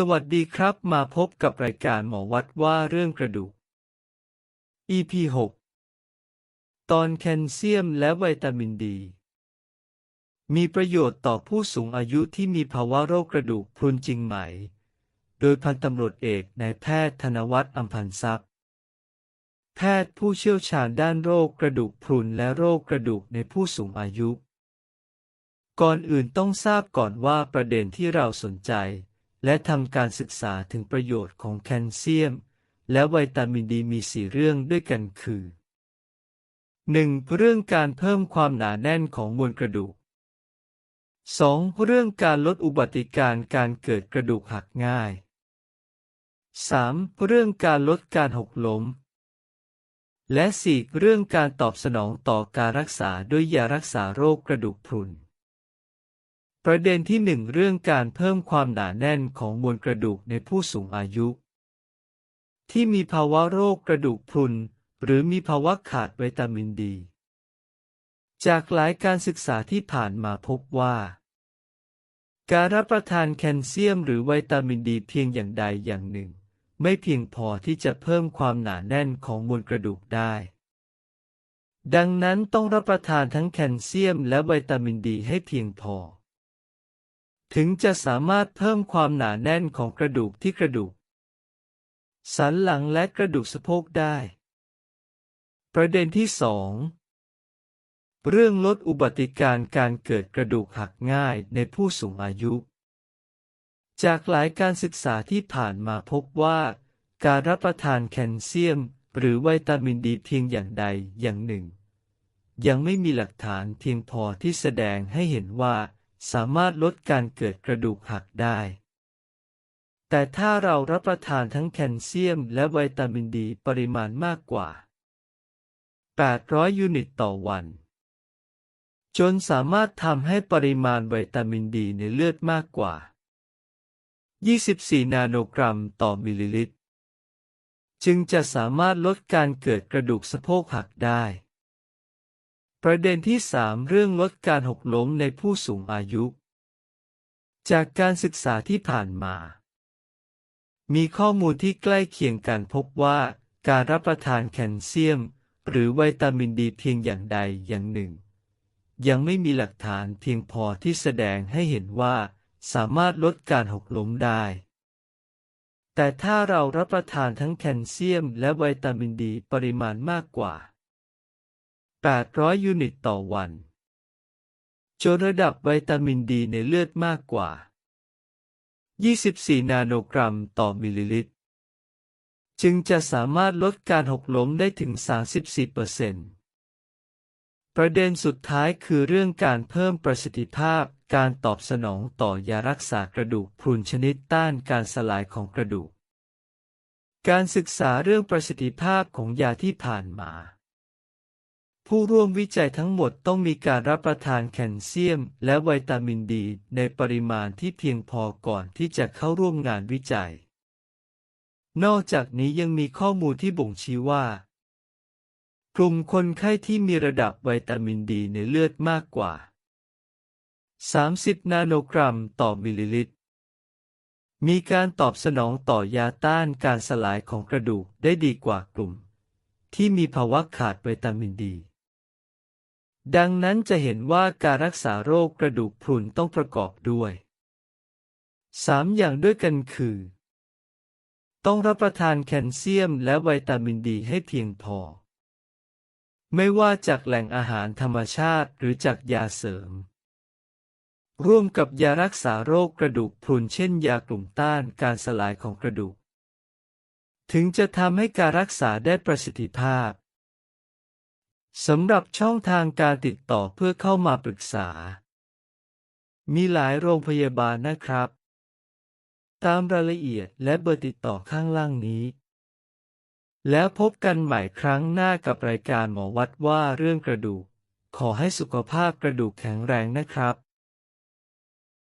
สวัสดีครับมาพบกับรายการหมอวัดว่าเรื่องกระดูก EP 6 ตอนแคลเซียมและวิตามินดี มีประโยชน์ต่อผู้สูงอายุที่มีภาวะโรคกระดูกพรุนจริงไหม โดยพันตำรวจเอกนายแพทย์ธนวัฒน์อัมพันทรัพย์ แพทย์ผู้เชี่ยวชาญด้านโรคกระดูกพรุนและโรคกระดูกในผู้สูงอายุ ก่อนอื่นต้องทราบก่อนว่าประเด็นที่เราสนใจ และทำการศึกษาถึงประโยชน์ของแคลเซียม และวิตามินดีมีสี่เรื่องด้วยกันคือ 1. เรื่องการเพิ่มความหนาแน่นของมวลกระดูก 2. เรื่องการลดอุบัติการณ์การเกิดกระดูกหักง่าย 3. เรื่องการลดการหกล้ม และ 4. เรื่องการตอบสนองต่อการรักษาด้วยยารักษาโรคกระดูกพรุน ประเด็นที่หนึ่งเรื่องการเพิ่มความหนาแน่นของมวลกระดูกในผู้สูงอายุ ที่มีภาวะโรคกระดูกพรุน หรือมีภาวะขาดวิตามินดี จากหลายการศึกษาที่ผ่านมาพบว่า การรับประทานแคลเซียมหรือวิตามินดีเพียงอย่างใดอย่างหนึ่ง ไม่เพียงพอที่จะเพิ่มความหนาแน่นของมวลกระดูกได้ดังนั้นต้องรับประทานทั้งแคลเซียมและวิตามินดีให้เพียงพอ ถึงจะสามารถเพิ่มความหนาแน่นของกระดูกที่กระดูก สันหลังและกระดูกสะโพกได้ ประเด็นที่สองเรื่องลดอุบัติการณ์การเกิดกระดูกหักง่ายในผู้สูงอายุ จากหลายการศึกษาที่ผ่านมาพบว่า การรับประทานแคลเซียม หรือวิตามินดีเพียงอย่างใดอย่างหนึ่ง ยังไม่มีหลักฐานเพียงพอที่แสดงให้เห็นว่า สามารถลดการเกิดกระดูกหักได้ แต่ถ้าเรารับประทานทั้งแคลเซียมและวิตามินดีปริมาณมากกว่า 800 ยูนิตต่อวัน จนสามารถทำให้ปริมาณวิตามินดีในเลือดมากกว่า 24 นาโนกรัมต่อมิลลิลิตร จึงจะสามารถลดการเกิดกระดูกสะโพกหักได้ ประเด็นที่ 3 เรื่องลดการหกล้มในผู้สูงอายุ จากการศึกษาที่ผ่านมา มีข้อมูลที่ใกล้เคียงกันพบว่า การรับประทานแคลเซียม หรือวิตามินดีเพียงอย่างใดอย่างหนึ่ง ยังไม่มีหลักฐานเพียงพอที่แสดงให้เห็นว่า สามารถลดการหกล้มได้ แต่ถ้าเรารับประทานทั้งแคลเซียมและวิตามินดีปริมาณมากกว่า 800 ยูนิตต่อวันจนระดับวิตามินดีในเลือดมากกว่า 24 นาโนกรัมต่อมิลลิลิตร จึงจะสามารถลดการหกล้มได้ถึง 34%ประเด็นสุดท้ายคือเรื่องการเพิ่มประสิทธิภาพการตอบสนองต่อยารักษากระดูกพรุนชนิดต้านการสลายของกระดูก การศึกษาเรื่องประสิทธิภาพของยาที่ผ่านมา ผู้ร่วมวิจัยทั้งหมดต้องมีการรับประทานแคลเซียม และวิตามินดี ในปริมาณที่เพียงพอก่อนที่จะเข้าร่วมงานวิจัย นอกจากนี้ยังมีข้อมูลที่บ่งชี้ว่า กลุ่มคนไข้ที่มีระดับวิตามินดีในเลือดมากกว่า 30 นาโนกรัมต่อมิลลิลิตร มีการตอบสนองต่อยาต้านการสลายของกระดูกได้ดีกว่ากลุ่ม ที่มีภาวะขาดวิตามินดี ดังนั้นจะเห็นว่าการรักษาโรคกระดูกพรุนต้องประกอบด้วย 3 อย่างด้วยกันคือ ต้องรับประทานแคลเซียมและวิตามินดีให้เพียงพอ ไม่ว่าจากแหล่งอาหารธรรมชาติหรือจากยาเสริม ร่วมกับยารักษาโรคกระดูกพรุนเช่นยากลุ่มต้านการสลายของกระดูก ถึงจะทำให้การรักษาได้ประสิทธิภาพ สำหรับช่องทางการติดต่อเพื่อเข้ามาปรึกษา มีหลายโรงพยาบาลนะครับ ตามรายละเอียดและเบอร์ติดต่อข้างล่างนี้ แล้วพบกันใหม่ครั้งหน้ากับรายการหมอวัดว่าเรื่องกระดูก ขอให้สุขภาพกระดูกแข็งแรงนะครับ